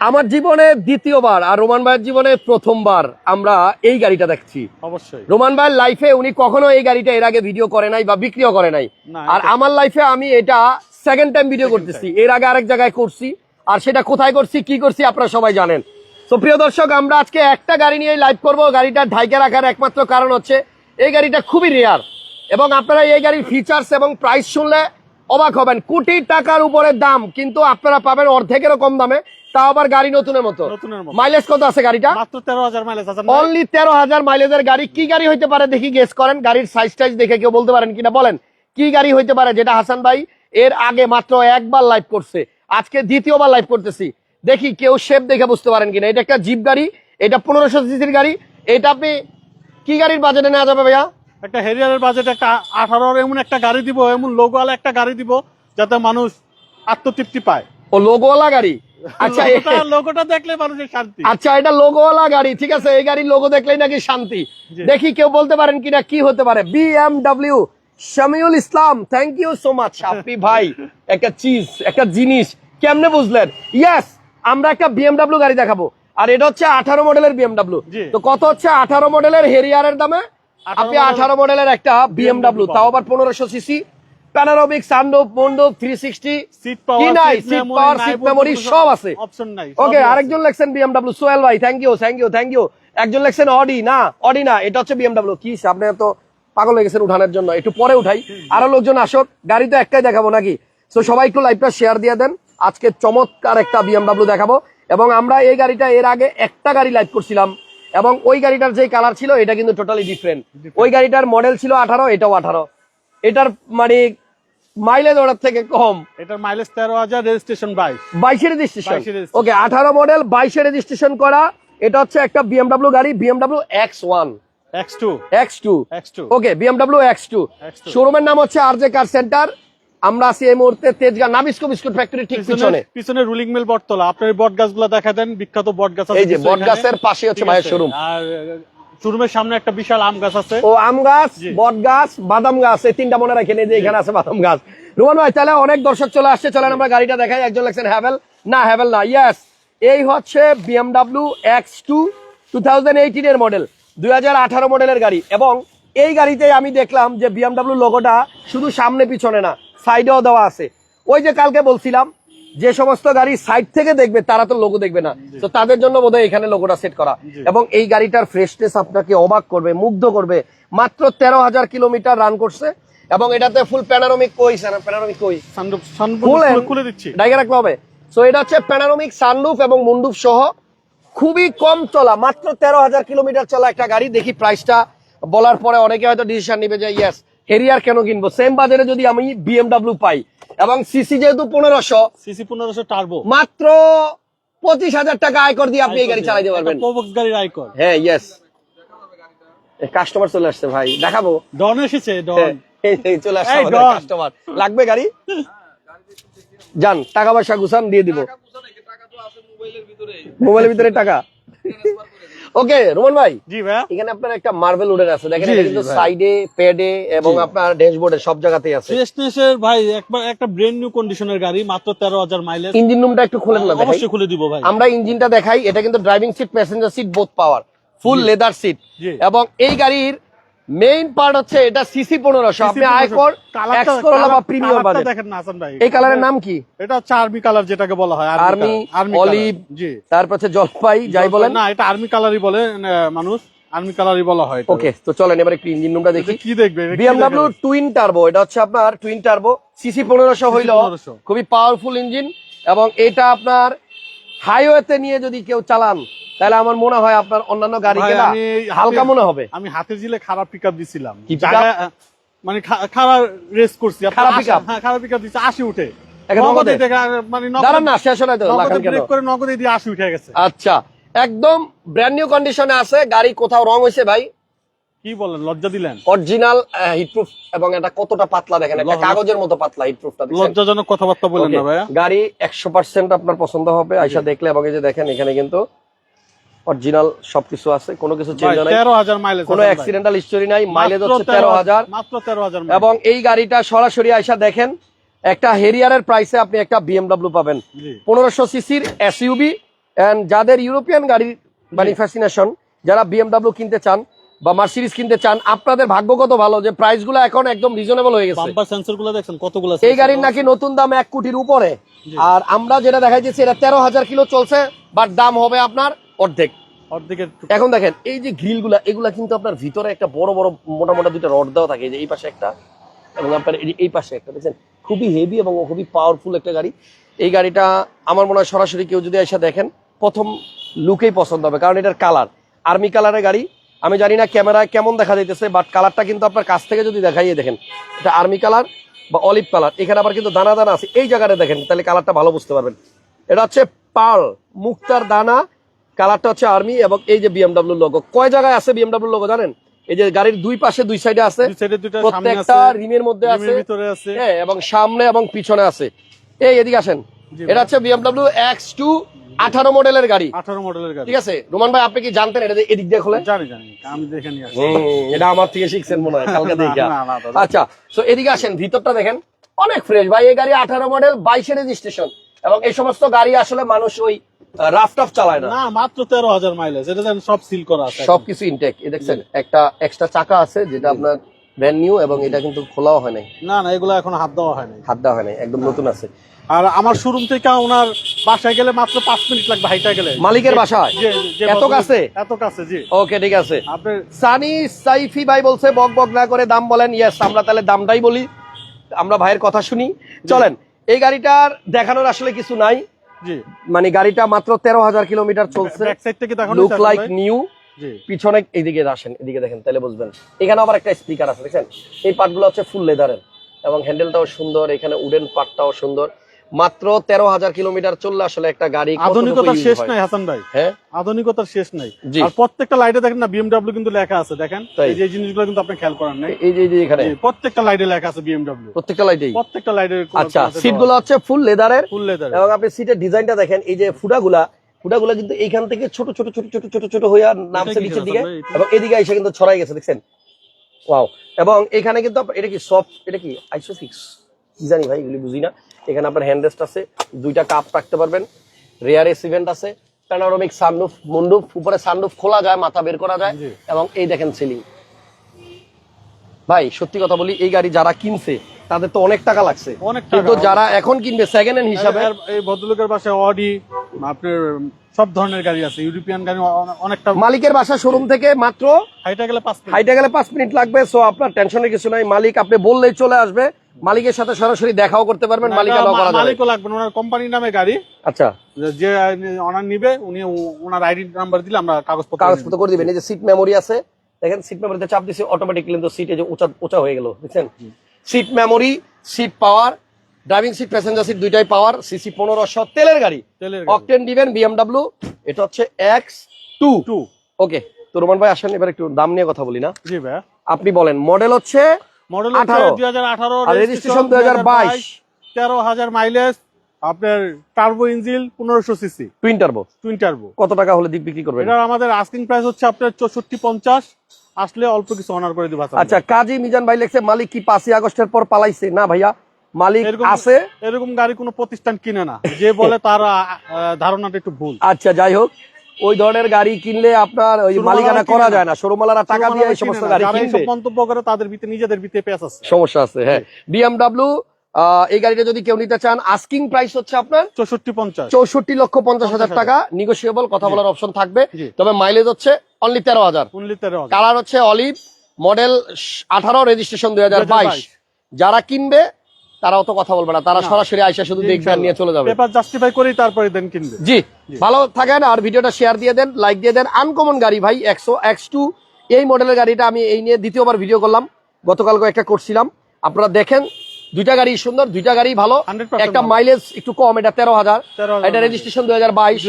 আমার জীবনে দ্বিতীয়বার আর রোমান ভাইয়ের জীবনে প্রথমবার আমরা এই গাড়িটা দেখছি। অবশ্যই। রোমান ভাইয়ের লাইফে উনি কখনো এই গাড়িটা এর আগে ভিডিও করে নাই বা বিক্রিও করে নাই। আর আমার লাইফে আমি এটা সেকেন্ড টাইম ভিডিও করতেছি। এর আগে আরেক জায়গায় করছি। আর সেটা কোথায় করছি কি করছি আপনারা সবাই জানেন। তো প্রিয় দর্শক আমরা আজকে একটা গাড়ি নিয়ে লাইভ করব। গাড়িটা ঢাইকে রাখার একমাত্র কারণ হচ্ছে এই গাড়িটা খুবই রেয়ার এবং আপনারা এই গাড়ির ফিচার্স এবং প্রাইস শুনলে অবাক হবেন। কোটি টাকার উপরে দাম কিন্তু আপনারা পাবেন অর্ধেকেরও কম দামে। তাও আবার গাড়ি নতুনের মতো। মাইলেজ কত আছে গাড়িটা? মাত্র তেরো হাজার মাইলেজ আছে। অনলি তেরো হাজার মাইলেজের গাড়ি কি গাড়ি হইতে পারে দেখি গেস করেন। গাড়ির সাইজ টাইজ দেখে কেউ বলতে পারেন কিনা? বলেন কি গাড়ি হইতে পারে? যেটা হাসান ভাই এর আগে মাত্র একবার লাইভ করছে। আজকে দ্বিতীয়বার লাইভ করতেছি। দেখি কেউ শেপ দেখে বুঝতে পারেন কিনা। এটা একটা জিপ গাড়ি এটা পনেরোশো সিসির গাড়ি। এটা আপনি কি গাড়ির বাজেটে নেওয়া যাবে ভাইয়া? একটা হেরিয়ারের বাজেট একটা আঠারোর এমন একটা গাড়ি দিব এমন লোগোওয়ালা একটা গাড়ি দিব যাতে মানুষ আত্মতৃপ্তি পায়। ও লোগোওয়ালা গাড়ি? আচ্ছা এ- লোগোটা- লোগোটা দেখলে মানুষের শান্তি। আচ্ছা এটা লোগোওয়ালা গাড়ি ঠিক আছে? এই গাড়ির লোগো দেখলেই নাকি শান্তি। দেখি কেউ বলতে পারেন কিনা কি হতে পারে। BMW Shamiul Islam thank you so much আপনি ভাই। একটা চিজ একটা জিনিস কেমনে বুঝলেন? ইয়েস আমরা একটা বিএমডব্লিউ গাড়ি দেখাবো। আর এটা হচ্ছে আঠারো মডেলের বিএমডব্লিউ তো কত হচ্ছে আঠারো মডেলের হেরিয়ারের দামে? 18 আপনি আঠারো মডেলের একটা বিএমডব্লিউ তাও আবার পনেরোশো সিসি সানরুফ মন্ডপ সিক্সটি সিট পাওয়ার নাই সিট পাওয়ার সিট মেমোরি সব আছে। অপশন নাই ওকে আরেকজন লেখছেন বিএমডব্লিউ সোহেল ভাই thank you thank you thank you একজন লেখছেন অডি না অডি না এটা হচ্ছে বিএমডব্লিউ কি আপনি তো পাগল হয়ে গেছেন উঠানোর জন্য একটু পরে উঠাই। আরও লোকজন আসুক গাড়ি তো একটাই দেখাবো নাকি? তো সবাই একটু লাইভটা শেয়ার দিয়ে দেন আজকে চমৎকার একটা বিএমডব্লিউ দেখাবো। এবং আমরা এই গাড়িটা এর আগে একটা গাড়ি লাইভ করছিলাম এবং ওই গাড়িটার যে কালার ছিল এটা কিন্তু টোটালি ডিফারেন্ট ওই গাড়িটার মডেল ছিল আঠারো এটাও আঠারো। এটার মানে মাইলেজ ওটার থেকে কম। এটার মাইলেজ তেরো হাজার রেজিস্ট্রেশন বাইশ। বাইশে রেজিস্ট্রেশন? ওকে আঠারো মডেল বাইশে রেজিস্ট্রেশন করা। এটা হচ্ছে একটা বিএমডব্লিউ গাড়ি BMW X one X two X two X two okay BMW X two X2 শোরুমের নাম হচ্ছে আর জে কার সেন্টার আমরা আছি এই মুহূর্তে তেজগাঁ নাবিস্কো বিস্কুট ফ্যাক্টরি ঠিক পিছনে পিছনে। Rolling mill Bottola. আপনার বট গাছগুলো দেখা দেন বিখ্যাত বট গাছ এই যে বট গাছের পাশে হচ্ছে ভাইয়ের শোরুম আর শোরুমের সামনে একটা বিশাল আম গাছ আছে। ও আম গাছ। বট গাছ বাদাম গাছ এই তিনটা মনে রাখেন এই যে এখানে আছে বাদাম গাছ। রুমান ভাই তাহলে অনেক দর্শক চলে আসছে চলেন আমরা গাড়িটা দেখাই একজন লেখছেন হ্যাভেল। না হ্যাভেল না ইয়েস এই হচ্ছে BMW X two two thousand এইটিনের model দুই হাজার আঠারো মডেলের গাড়ি। এবং এই গাড়িতে আমি দেখলাম যে বিএমডাব্লিউ লোগোটা শুধু সামনে পিছনে না সাইডেও দেওয়া আছে। ওই যে কালকে বলছিলাম যে সমস্ত গাড়ি সাইড থেকে দেখবে তারা তো লোগো দেখবে না। তো তাদের জন্য বোধহয় এখানে লোগোটা সেট করা। এবং এই গাড়িটার ফ্রেশনেস আপনাকে অবাক করবে মুগ্ধ করবে। মাত্র তেরো হাজার কিলোমিটার রান করছে এবং এটাতে ফুল প্যানারোমিক কই প্যানারোমিক কই? খুলে- দিচ্ছি। ডাইগে রাখতে হবে। সো এটা হচ্ছে প্যানারোমিক সানরুফ এবং মুন্ডুফ সহ খুবই কম চলা মাত্র তেরো হাজার কিলোমিটার চলা একটা গাড়ি। দেখি প্রাইসটা বলার পরে অনেকে হয়তো ডিসিশন নিবে যে ইয়েস হেরিয়ার কেন কিনবো? সেম বাজারে যদি আমি বিএমডাব্লিউ পাই এবং সিসি যেহেতু পনেরোশো সিসি পনেরোশো টার্বো মাত্র পঁচিশ হাজার টাকা আয়কর দিয়ে আপনি এই গাড়ি চালাতে পারবেন। গাড়ির আইকন হ্যাঁ ইয়েস কাস্টমার চলে আসছে ভাই দেখাবো। ডন এসেছে ডন হ্যাঁ, চলে আসছে। কাস্টমার লাগবে গাড়ি? যান টাকা পয়সা গুছান দিয়ে দিব। মোবাইলের ভিতরে টাকা? ওকে রোমান ভাই। জি ভাই এখানে আপনার একটা মার্বেল উডেন আছে। দেখেন এটা কিন্তু সাইডে প্যাডে এবং। আপনার ড্যাশবোর্ডে সব জায়গাতেই আছে। ফ্রেশনেসের ভাই একবার একটা ব্র্যান্ড নিউ কন্ডিশনের গাড়ি মাত্র তেরো হাজার মাইলেজ ইঞ্জিন রুমটা একটু খুলে না দেখাই অবশ্যই খুলে দিব ভাই। আমরা ইঞ্জিনটা দেখাই এটা কিন্তু driving seat passenger seat both power full leather seat এবং এই গাড়ির মেইন পার্ট হচ্ছে এটা সিসি পনেরোশো। আপনি আয়কর বা প্রিমিয়াম দেখেন না ভাই। এই কালারের নাম কি? এটা হচ্ছে আর্মি কালার যেটাকে বলা হয় আর্মি আর্মি অলিভ জি। তারপর হচ্ছে জলপাই যাই বলেন। না এটা আর্মি কালারই বলে মানুষ। আর্মি কালারই বলা হয় ওকে তো চলেন এবার একটু ইঞ্জিন রুমটা দেখি। কি দেখবে? বিএমডব্লিউ টুইন টার্বো এটা হচ্ছে আপনার টুইন টার্বো সিসি পনেরোশো হইল 1500 খুবই পাওয়ারফুল ইঞ্জিন এবং এটা আপনার হাইওয়েতে নিয়ে যদি কেউ চালান তাহলে আমার মনে হয় আপনার অন্যান্য গাড়ি কেনা হালকা মনে হবে। আমি হাতে জিলে খারাপ পিকআপ দিছিলাম। কি pickup? মানে খারাপ রেস করছি। খারাপ আশি- pickup? হ্যাঁ খারাপ করে নগদে দিয়ে আশি উঠে গেছে। আচ্ছা একদম ব্র্যান্ড নিউ কন্ডিশনে আছে গাড়ি কোথাও রং হয়েছে ভাই। কি বলেন লজ্জা দিলেন? অরিজিনাল হিটপ্রুফ এবং এটা কতটা পাতলা দেখেন একটা কাগজের মতো পাতলা হিটপ্রুফটা লজ্জাজনক কথাবার্তা বলেন না ভাইয়া। গাড়ি একশো পার্সেন্ট আপনার পছন্দ হবে আইসা দেখলে এবং এই যে দেখেন এখানে কিন্তু অরিজিনাল সবকিছু আছে কোনো কিছু চেঞ্জ নাই। তেরো হাজার মাইলেজ কোনো অ্যাক্সিডেন্টাল হিস্টোরি নাই মাইলেজ হচ্ছে তেরো হাজার মাত্র তেরো হাজার এবং এই গাড়িটা সরাসরি আইসা দেখেন একটা হেরিয়ারের প্রাইসে আপনি একটা বিএমডব্লিউ পাবেন। জি। পনেরোশো সিসির এসইউবি এন্ড যাদের ইউরোপিয়ান গাড়ির মানে ফ্যাসিনেশন যারা বিএমডাব্লিউ কিনতে চান বা মার্সিডিজ কিনতে চান আপনাদের ভাগ্যগত ভালো যে প্রাইসগুলো এখন একদম রিজনেবল হয়ে গেছে। বাম্পার সেন্সরগুলো দেখছেন কতগুলো এই গাড়ির নাকি নতুন দাম এক কোটির উপরে। আর আমরা যেটা দেখাইতেছি এটা তেরো হাজার কিলো চলছে বাট দাম হবে আপনার অর্ধেক। অর্ধেকের এখন দেখেন এই যে গ্রিলগুলা এগুলা কিন্তু আপনার ভিতরে একটা বড় বড় মোটা মোটা দুটো রড দেওয়া থাকে যে এই পাশে একটা এবং আপনার এই- এই পাশে একটা দেখছেন? খুবই হেভি এবং খুবই পাওয়ারফুল একটা গাড়ি। এই গাড়িটা আমার মনে হয় সরাসরি কেউ যদি এসে দেখেন প্রথম লুকেই পছন্দ হবে কারণ এটার কালার আর্মি কালারের গাড়ি আমি জানি না ক্যামেরায় কেমন দেখা যাইতেছে বাট কালারটা কিন্তু আপনার কাছ থেকে যদি দেখাইয়ে দেখেন এটা আর্মি কালার বা অলিভ কালার এখানে আবার কিন্তু দানা দানা আছে এই জায়গাটা দেখেন তাহলে কালারটা ভালো বুঝতে পারবেন। এটা হচ্ছে পার্ল মুক্তার দানা কালারটা হচ্ছে আর্মি এবং এই যে বিএমডাব্লিউ লোগো কয় জায়গায় আছে বিএমডাব্লিউ লোগো জানেন? এই যে গাড়ির দুই পাশে দুই সাইডে আছে প্রত্যেকটা রিমের মধ্যে আছে হ্যাঁ এবং সামনে এবং পিছনে আছে। এই এদিকে আসেন। এটা হচ্ছে বিএমডাব্লিউ এক্স টু আঠারো মডেলের গাড়ি। 18 মডেলের গাড়ি। ঠিক আছে? রোমান ভাই আপনি কি জানতেন এটা এদিক দিয়ে খোলেন জানি জানি। আমি দেখে নিয়ে এটা আমার থেকে শিখছেন মনে হয় কালকে দেখা। আচ্ছা তো এদিকে আসেন ভিতরটা দেখেন। অনেক ফ্রেশ ভাই এই গাড়ি আঠারো মডেল বাইশে রেজিস্ট্রেশন এবং এই সমস্ত গাড়ি আসলে মানুষ ওই রাফ টাফ চালায় না। না মাত্র তেরো হাজার মাইলেজ এটা যেন সব সিল করা আছে। সবকিছু ইনটেক এই দেখছেন একটা এক্সট্রা চাকা আছে যেটা আপনার ব্র্যান্ড নিউ এবং এটা কিন্তু খোলাও হয় নাই। না না এগুলো এখন হাত দেওয়া হয় নাই। হাত দেওয়া হয় নাই একদম নতুন আছে। আর আমার শোরুম থেকে ওনার বাসায় গেলে মাত্র পাঁচ মিনিট লাগবে হাইটা গেলে। মালিকের বাসায়? এত কাছে? এত কাছে জি। ওকে ঠিক আছে। সানি সাইফি ভাই বলছে বক বক না করে দাম বলেন। ইয়েস আমরা তাহলে দামটাই বলি। আমরা ভাইয়ের কথা শুনি। চলেন এই গাড়িটার দেখানোর আসলে কিছু নাই। মানে গাড়িটা মাত্র তেরো হাজার কিলোমিটার চলছে। দেখানো লুক লাইক নিউ পিছনে এইদিকে আসেন এদিকে দেখেন তাহলে বুঝবেন। এখানে আবার একটা স্পিকার আছে দেখছেন এই পার্টগুলো হচ্ছে ফুল লেদারের এবং হ্যান্ডেলটাও সুন্দর এখানে উডেন পার্টটাও সুন্দর। মাত্র তেরো হাজার কিলোমিটার চললে আসলে একটা গাড়ি আধুনিকতার শেষ নাই হাসান ভাই। হ্যাঁ? আধুনিকতার শেষ নাই। আর প্রত্যেকটা লাইটে দেখেন না বিএমডব্লিউ কিন্তু লেখা আছে দেখেন? এই যে জিনিসগুলো কিন্তু আপনি খেয়াল করেন নাই। এই যে এখানে। প্রত্যেকটা লাইটে লেখা আছে বিএমডব্লিউ প্রত্যেকটা লাইটেই প্রত্যেকটা লাইটের আচ্ছা সিটগুলো হচ্ছে ফুল লেদারের ফুল লেদার এবং আপনি সিটের ডিজাইনটা দেখেন এই যে ফুটাগুলা ফুটাগুলা কিন্তু এইখান থেকে ছোট ছোট ছোট ছোট ছোট ছোট হয়ে নামছে নিচের দিকে। এবং এদিকে এসে কিন্তু ছড়াই গেছে দেখছেন? ওয়াও এবং এখানে কিন্তু এটা কি সফট এটা কি আইসোফিক্স কি জানি ভাই এগুলি বুঝি না। এখানে আপনার হ্যান্ড রেস্ট আছে দুইটা কাপ রাখতে পারবেন। রেয়ার এসিভেন্ট আছে প্যানোরামিক সানরুফ মুন্ডুফ উপরে সানরুফ খোলা যায় মাথা বের করা যায় এবং এই দেখেন সিলিং ভাই সত্যি কথা বলি এই গাড়ি যারা কিনছে তাদের তো অনেক টাকা লাগছে। কিন্তু যারা এখন কিনবে সেকেন্ড হ্যান্ড হিসাবে এই ভদ্রলোকের বাসায় অডি আপনার সব ধরনের গাড়ি আছে ইউরোপিয়ান গাড়ি অনেকটা মালিকের বাসা শোরুম থেকে মাত্র হাইটা গেলে পাঁচ মিনিট। হাইটে গেলে পাঁচ মিনিট লাগবে সো আপনার টেনশনের কিছু নাই। মালিক আপনি বললেই চলে আসবে। মালিকের সাথে সরাসরি দেখাও করতে পারবেন মালিক করা যাবে। মালিকও লাগবে ওনার কোম্পানির নামে গাড়ি। আচ্ছা। যে- ওনার নিবে উনি ওনার আইডি নাম্বার দিলে আমরা কাগজপত্র কাগজপত্র করে দিবেন। এই যে সিট মেমোরি আছে দেখেন সিট মেমোরিতে চাপ দিছে অটোমেটিক কিন্তু সিটে যে উঁচা উঁচা হয়ে গেল বুঝছেন seat memory seat power driving seat passenger seat দুইটাই পাওয়ার সিসি পনেরোশো তেলের গাড়ি। তেলের অকটেন দিবেন বিএমডাব্লিউ এটা হচ্ছে এক্স টু টু ওকে তো রোমান ভাই আসেন এবার একটু দাম নিয়ে কথা বলি না। জি ভাই আপনি বলেন মডেল হচ্ছে মডেল 18 দুই হাজার আঠারো রেজিস্ট্রেশন দুই হাজার বাইশ। তেরো হাজার মাইলেজ আপনার টার্বো ইঞ্জিল পনেরোশো CC twin turbo twin turbo কত টাকা হলে দিক বিক্রি করবেন? এটার আমাদের আস্কিং প্রাইস হচ্ছে আপনার চৌষট্টি পঞ্চাশ। আসলে অল্প কিছু অনার করে দিব আচ্ছা কাজী মিজান ভাই লেখছে মালিক কি পাঁচই আগস্টের পর পালাইছে? না ভাইয়া মালিক এরকম- আছে? এরকম গাড়ি কোনো প্রতিষ্ঠান কিনে না। যে বলে তার ধারণাটা একটু ভুল। আচ্ছা যাই হোক। ওই ধরনের গাড়ি কিনলে আপনার ওই মালিকানা করা যায় না। শোরুমালারা টাকা দিয়ে এই সমস্ত গাড়ি কিনবে। মন্তব্য করে তাদের ভিতরে নিজেদের ভিতরে আছে। সমস্যা আছে হ্যাঁ। বিএমডাব্লিউ এই গাড়িটা যদি কেউ নিতে চান আস্কিং প্রাইস হচ্ছে আপনার চৌষট্টি পঞ্চাশ। চৌষট্টি লক্ষ পঞ্চাশ হাজার টাকা। নিগোসিয়েবল কথা বলার অপশন থাকবে। তবে মাইলেজ হচ্ছে অনলি তেরো হাজার। উনলি তেরো হাজার। কালার হচ্ছে অলিভ মডেল আঠারো রেজিস্ট্রেশন দুই হাজার বাইশ। যারা কিনবে তারা অত কথা বলবে না। তারা সরাসরি আইসা শুধু দেখবে আর নিয়ে চলে যাবে। পেপার জাস্টিফাই করেই তারপরে দেন কিনবে। জি ভালো থাকেন আর ভিডিওটা শেয়ার দিয়ে দেন লাইক দিয়ে দেন। আনকমন গাড়ি ভাই একশো এক্স টু। এই মডেলের গাড়িটা আমি এই নিয়ে দ্বিতীয়বার ভিডিও করলাম। গতকাল একটা করছিলাম। আপনারা দেখেন দুইটা গাড়ি সুন্দর দুইটা গাড়ি ভালো। একটা মাইলেজ একটু কম এটা তেরো হাজার। 13,000 এটা রেজিস্ট্রেশন দুই হাজার বাইশ।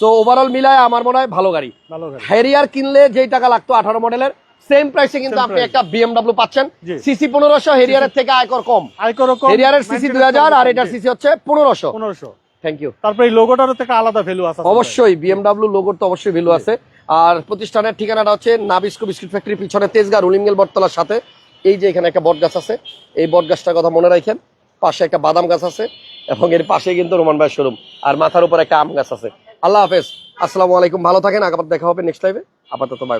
সো ওভারঅল মিলায় আমার মনে হয় ভালো গাড়ি। ভালো গাড়ি। হ্যারিয়ার কিনলে যেই টাকা লাগতো আঠারো মডেলের সেম প্রাইসে কিন্তু আপনি একটা বিএমডাব্লিউ পাচ্ছেন। সিসি পনেরোশো হেরিয়ারের থেকে আয়কর কম। আয়কর কম হেরিয়ারের সিসি দুই হাজার আর এটার সিসি হচ্ছে পনেরোশো। পনেরোশো। থ্যাংক ইউ তারপরে এই লোগোটারও থেকে আলাদা ভ্যালু আছে অবশ্যই বিএমডাব্লিউ লোগোর তো অবশ্যই ভ্যালু আছে। আর প্রতিষ্ঠানের ঠিকানাটা হচ্ছে নাবিস্কো বিস্কুট ফ্যাক্টরি পিছনে তেজগা রুলিমগেল বটতলার সাথে। এই যে এখানে একটা বট গাছ আছে এই বট গাছটার কথা মনে রাখেন। পাশে একটা বাদাম গাছ আছে এবং এর পাশে কিন্তু রোমান ভাই শোরুম আর মাথার উপর একটা আম গাছ আছে। আল্লাহ হাফেজ। আসসালামু আলাইকুম ভালো থাকেন আবার দেখা হবে নেক্সট লাইভে আপাতত বাই